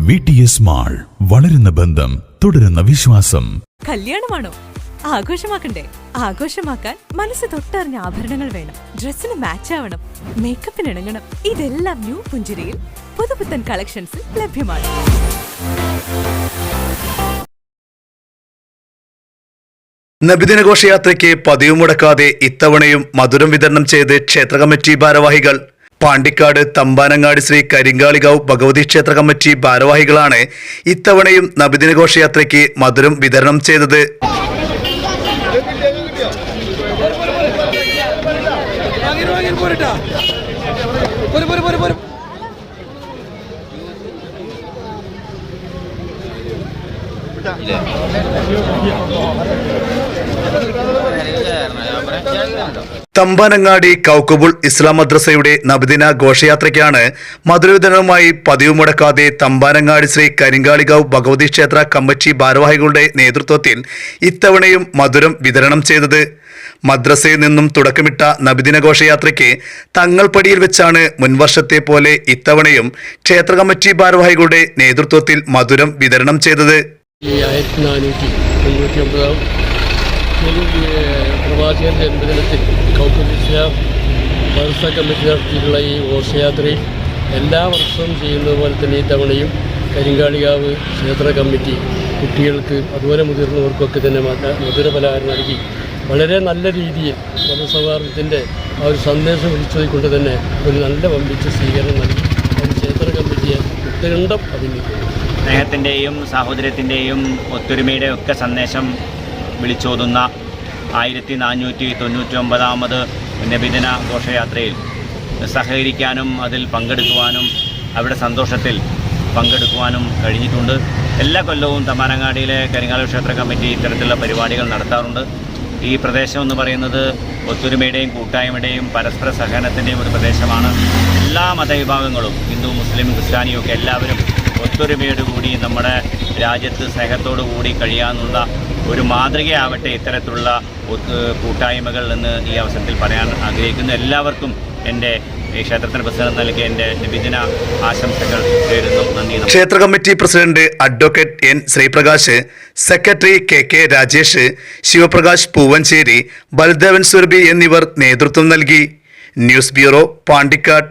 V T S mall വളരുന്ന ബന്ധം തുടരുന്ന വിശ്വാസം. കല്യാണമാണോ? ആഘോഷമാക്കണ്ടേ? ആഘോഷമാക്കാൻ മനസ്സ് തൊട്ടറിഞ്ഞ ആഭരണങ്ങൾ വേണം. ഡ്രസ്സിന് മാച്ച് ആവണം. മേക്കപ്പിന് ഇണങ്ങണം. ഇതെല്ലാം ന്യൂ പുഞ്ചിരിയിൽ പുതുപുത്തൻ കളക്ഷൻസിൽ ലഭ്യമാണ്. നബിദിന ഘോഷയാത്രയ്ക്ക് പതിവ് മുടക്കാതെ ഇത്തവണയും മധുരം വിതരണം ചെയ്ത് ക്ഷേത്ര കമ്മിറ്റി ഭാരവാഹികൾ പാണ്ടിക്കാട് തമ്പാനങ്ങാടി ശ്രീ കരിങ്കാളികാവ് ഭഗവതി ക്ഷേത്ര കമ്മിറ്റി ഭാരവാഹികളാണ് ഇത്തവണയും നബിദിനഘോഷയാത്രയ്ക്ക് മധുരം വിതരണം ചെയ്തത്. ഒരു ഒരു ഒരു പോര് പോര് തമ്പാനങ്ങാടി കൗക്കബുൾ ഇസ്ലാം മദ്രസയുടെ നബിദിന ഘോഷയാത്രയ്ക്കാണ് മധുരവിതരണവുമായി പതിവ് മുടക്കാതെ തമ്പാനങ്ങാടി ശ്രീ കരിങ്കാളികാവ് ഭഗവതി ക്ഷേത്ര കമ്മിറ്റി ഭാരവാഹികളുടെ നേതൃത്വത്തിൽ ഇത്തവണയും മധുരം വിതരണം ചെയ്തത്. മദ്രസയിൽ നിന്നും തുടക്കമിട്ട നബിദിന ഘോഷയാത്രയ്ക്ക് തങ്ങൾപടിയിൽ വെച്ചാണ് മുൻവർഷത്തെ പോലെ ഇത്തവണയും ക്ഷേത്ര കമ്മിറ്റി ഭാരവാഹികളുടെ നേതൃത്വത്തിൽ മധുരം വിതരണം ചെയ്തത്. ആയിരത്തി നാനൂറ്റി തൊണ്ണൂറ്റി ഒമ്പതാം പ്രവാചകൻ ജന്മദിനത്തിൽ കൗക്കബ് ഇസ്ലാം മദ്രസ കമ്മിറ്റി നടത്തിയിട്ടുള്ള ഈ ഘോഷയാത്രയിൽ എല്ലാ വർഷവും ചെയ്യുന്നത് പോലെ തന്നെ ഈ തവണയും കരിങ്കാളികാവ് ക്ഷേത്ര കമ്മിറ്റി കുട്ടികൾക്ക് അതുപോലെ മുതിർന്നവർക്കൊക്കെ തന്നെ മധുര പലഹാരം നൽകി. വളരെ നല്ല രീതിയിൽ മതസൗഹാർദ്ദത്തിന്റെ ആ ഒരു സന്ദേശം വിളിച്ചതുകൊണ്ട് തന്നെ ഒരു നല്ല വമ്പിച്ച സ്വീകരണം നൽകി. ക്ഷേത്ര കമ്മിറ്റിയെ ഉത്തരണ്ടം അഭിനയിക്കുന്നു സ്നേഹത്തിന്റെയും സാഹോദര്യത്തിന്റെയും ഒത്തൊരുമയുടെ ഒക്കെ സന്ദേശം വിളിച്ചോതുന്ന ആയിരത്തി നാനൂറ്റി തൊണ്ണൂറ്റി ഒമ്പതാമത് നബിദിന ഘോഷയാത്രയിൽ സഹകരിക്കാനും അതിൽ പങ്കെടുക്കുവാനും അവിടെ സന്തോഷത്തിൽ പങ്കെടുക്കുവാനും കഴിഞ്ഞിട്ടുണ്ട്. എല്ലാ കൊല്ലവും തമാനങ്ങാടിയിലെ കരിങ്ങാല ക്ഷേത്ര കമ്മിറ്റി ഇത്തരത്തിലുള്ള പരിപാടികൾ നടത്താറുണ്ട്. ഈ പ്രദേശം എന്ന് പറയുന്നത് ഒത്തൊരുമയുടെയും കൂട്ടായ്മയുടെയും പരസ്പര സഹകരണത്തിന്റെയും ഒരു പ്രദേശമാണ്. എല്ലാ മതവിഭാഗങ്ങളും ഹിന്ദു മുസ്ലിം ക്രിസ്ത്യാനിയും ഒക്കെ എല്ലാവരും ഒത്തൊരുമയോട് കൂടി നമ്മുടെ രാജ്യത്ത് സ്നേഹത്തോടു കൂടി കഴിയാനുള്ള ഒരു മാതൃകയാവട്ടെ ഇത്തരത്തിലുള്ള കൂട്ടായ്മകൾ എന്ന് ഈ അവസരത്തിൽ പറയാൻ ആഗ്രഹിക്കുന്നു. എല്ലാവർക്കും എന്റെ ക്ഷേത്രത്തിന് നൽകിയ എന്റെ നബിദിന ആശംസകൾ നേരുന്നു. നന്ദി ക്ഷേത്ര committee president advocate N Sreeprakash secretary K K Rajesh Sivaprakash Poovancheri Baldevan Surabhi എന്നിവർ നേതൃത്വം നൽകി. News bureau Pandikkad.